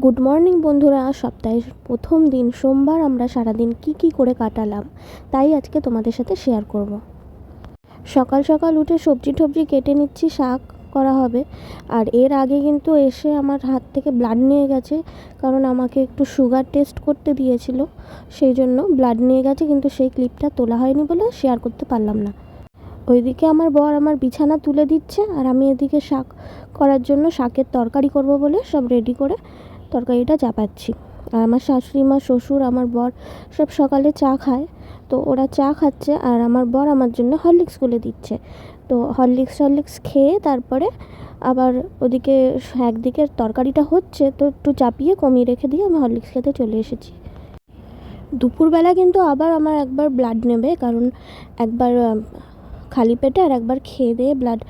Good morning বন্ধুরা। সপ্তাহের প্রথম দিন, সোমবার আমরা সারাদিন কি কি করে কাটালাম, তাই আজকে তোমাদের সাথে শেয়ার করব। সকাল সকাল উঠে সবজি টবজি কেটে নিচ্ছি, শাক করা হবে। আর এর আগে কিন্তু এসে আমার হাত থেকে ব্লাড নিয়ে গেছে, কারণ আমাকে একটু সুগার টেস্ট করতে দিয়েছিল। সেই জন্য ব্লাড নিয়ে গেছে, কিন্তু সেই ক্লিপটা তোলা হয়নি বলে শেয়ার করতে পারলাম না। ওইদিকে আমার বর আমার বিছানা তুলে দিচ্ছে, আর আমি এদিকে শাক করার জন্য শাকের তরকারি করব বলে সব রেডি করে তরকারিটা চাপাচ্ছি। আর আমার শাশুড়ি মা, শ্বশুর, আমার বর সব সকালে চা খায়। তো ওরা চা খাচ্ছে আর আমার বর আমার জন্য হরলিক্স গুলে দিচ্ছে। তো হরলিক্স হরলিক্স খেয়ে তারপরে আবার ওদিকে একদিকের তরকারিটা হচ্ছে তো একটু চাপিয়ে কমিয়ে রেখে দিয়ে আমি হরলিক্স খেতে চলে এসেছি। দুপুরবেলা কিন্তু আবার আমার একবার ব্লাড নেবে কারণ একবার খালি পেটে আর একবার খেয়ে দিয়ে ব্লাড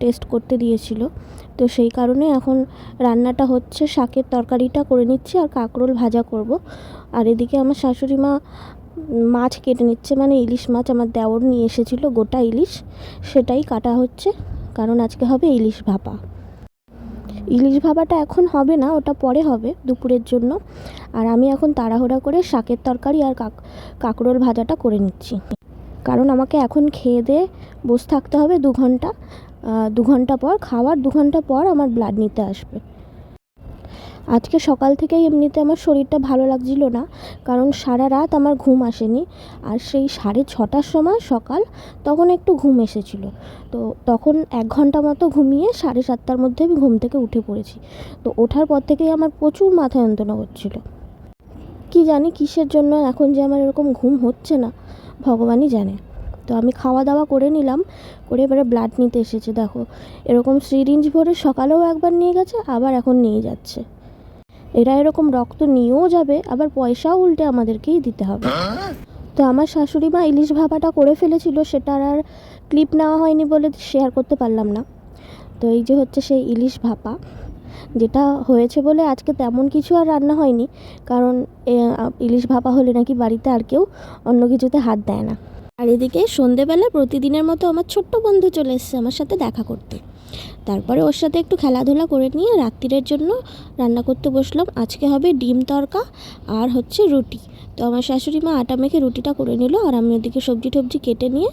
টেস্ট করতে দিয়েছিল। তো সেই কারণে এখন রান্নাটা হচ্ছে, শাকের তরকারিটা করে নিচ্ছি আর কাঁকরোল ভাজা করব। আর এদিকে আমার শাশুড়ি মা মাছ কেটে নিচ্ছে মানে ইলিশ মাছ আমার দেওর নিয়ে এসেছিল, গোটা ইলিশ, সেটাই কাটা হচ্ছে, কারণ আজকে হবে ইলিশ ভাপা। ইলিশ ভাপাটা এখন হবে না, ওটা পরে হবে দুপুরের জন্য। আর আমি এখন তাড়াহুড়া করে শাকের তরকারি আর কাক, কাঁকরোল ভাজাটা করে নিচ্ছি। কারণ আমাকে এখন খেয়ে দিয়ে বসে থাকতে হবে দু ঘণ্টা দু ঘণ্টা পর খাওয়ার, দু ঘণ্টা পর আমার ব্লাড নিতে আসবে। আজকে সকাল থেকেই এমনিতে আমার শরীরটা ভালো লাগছিল না, কারণ সারা রাত আমার ঘুম আসেনি। আর সেই সাড়ে ছটার সময় সকাল তখন একটু ঘুম এসেছিল। তো তখন এক ঘণ্টা মতো ঘুমিয়ে সাড়ে সাতটার মধ্যে আমি ঘুম থেকে উঠে পড়েছি। তো ওঠার পর থেকেই আমার প্রচুর মাথা যন্ত্রণা হচ্ছিল। কি জানি কিসের জন্য এখন যে আমার এরকম ঘুম হচ্ছে না, ভগবানই জানে। তো আমি খাওয়া দাওয়া করে নিলাম, করে এবারে ব্লাড নিতে এসেছে, দেখো। এরকম সিরিঞ্জ ভরে সকালেও একবার নিয়ে গেছে, আবার এখন নিয়ে যাচ্ছে। এরা এরকম রক্ত নিয়েও যাবে, আবার পয়সাও উল্টে আমাদেরকেই দিতে হবে। তো আমার শাশুড়ি মা ইলিশ ভাপাটা করে ফেলেছিল সেটার আর ক্লিপ নেওয়া হয়নি বলে শেয়ার করতে পারলাম না। তো এই যে হচ্ছে সেই ইলিশ ভাপা। যেটা হয়েছে বলে আজকে তেমন কিছু আর রান্না হয়নি, কারণ ইলিশ ভাপা হলে নাকি বাড়িতে আর কেউ অন্য কিছুতে হাত দেয় না। আর এদিকে সন্ধেবেলা প্রতিদিনের মতো আমার ছোট্ট বন্ধু চলে এসেছে আমার সাথে দেখা করতে। তারপরে ওর সাথে একটু খেলাধুলা করে নিয়ে রাত্রিরের জন্য রান্না করতে বসলাম। আজকে হবে ডিম তড়কা আর হচ্ছে রুটি। তো আমার শাশুড়ি মা আটা মেখে রুটিটা করে নিল আর আমি ওদিকে সবজি টবজি কেটে নিয়ে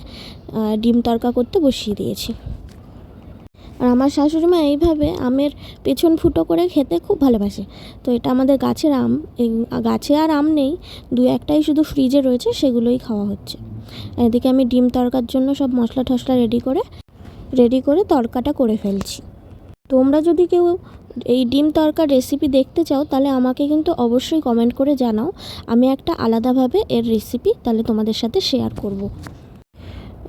ডিম তড়কা করতে বসিয়ে দিয়েছি। আর আমার শাশুড়ি মা এইভাবে আমের পেছন ফুটো করে খেতে খুব ভালোবাসে। তো এটা আমাদের গাছের আম। এই গাছে আর আম নেই, দু একটাই শুধু ফ্রিজে রয়েছে, সেগুলোই খাওয়া হচ্ছে। এদিকে আমি ডিম তড়কার জন্য সব মশলা টশলা রেডি করে রেডি করে তড়কাটা করে ফেলছি। তোমরা যদি কেউ এই ডিম তড়কার রেসিপি দেখতে চাও, তাহলে আমাকে কিন্তু অবশ্যই কমেন্ট করে জানাও। আমি একটা আলাদাভাবে এর রেসিপি তাহলে তোমাদের সাথে শেয়ার করব।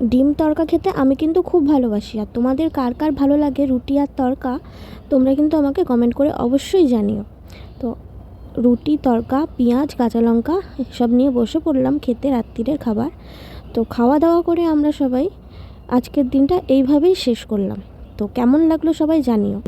ডিম তরকা খেতে আমি কিন্তু খুব ভালোবাসি। আর তোমাদের কার কার ভালো লাগে রুটি আর তরকা, তোমরা কিন্তু আমাকে কমেন্ট করে অবশ্যই জানিও। তো রুটি, তরকা, পেঁয়াজ, কাঁচা লঙ্কা সব নিয়ে বসে পড়লাম খেতে রাত্রিরের খাবার। তো খাওয়া দাওয়া করে আমরা সবাই আজকের দিনটা এইভাবেই শেষ করলাম। তো কেমন লাগল সবাই জানিও।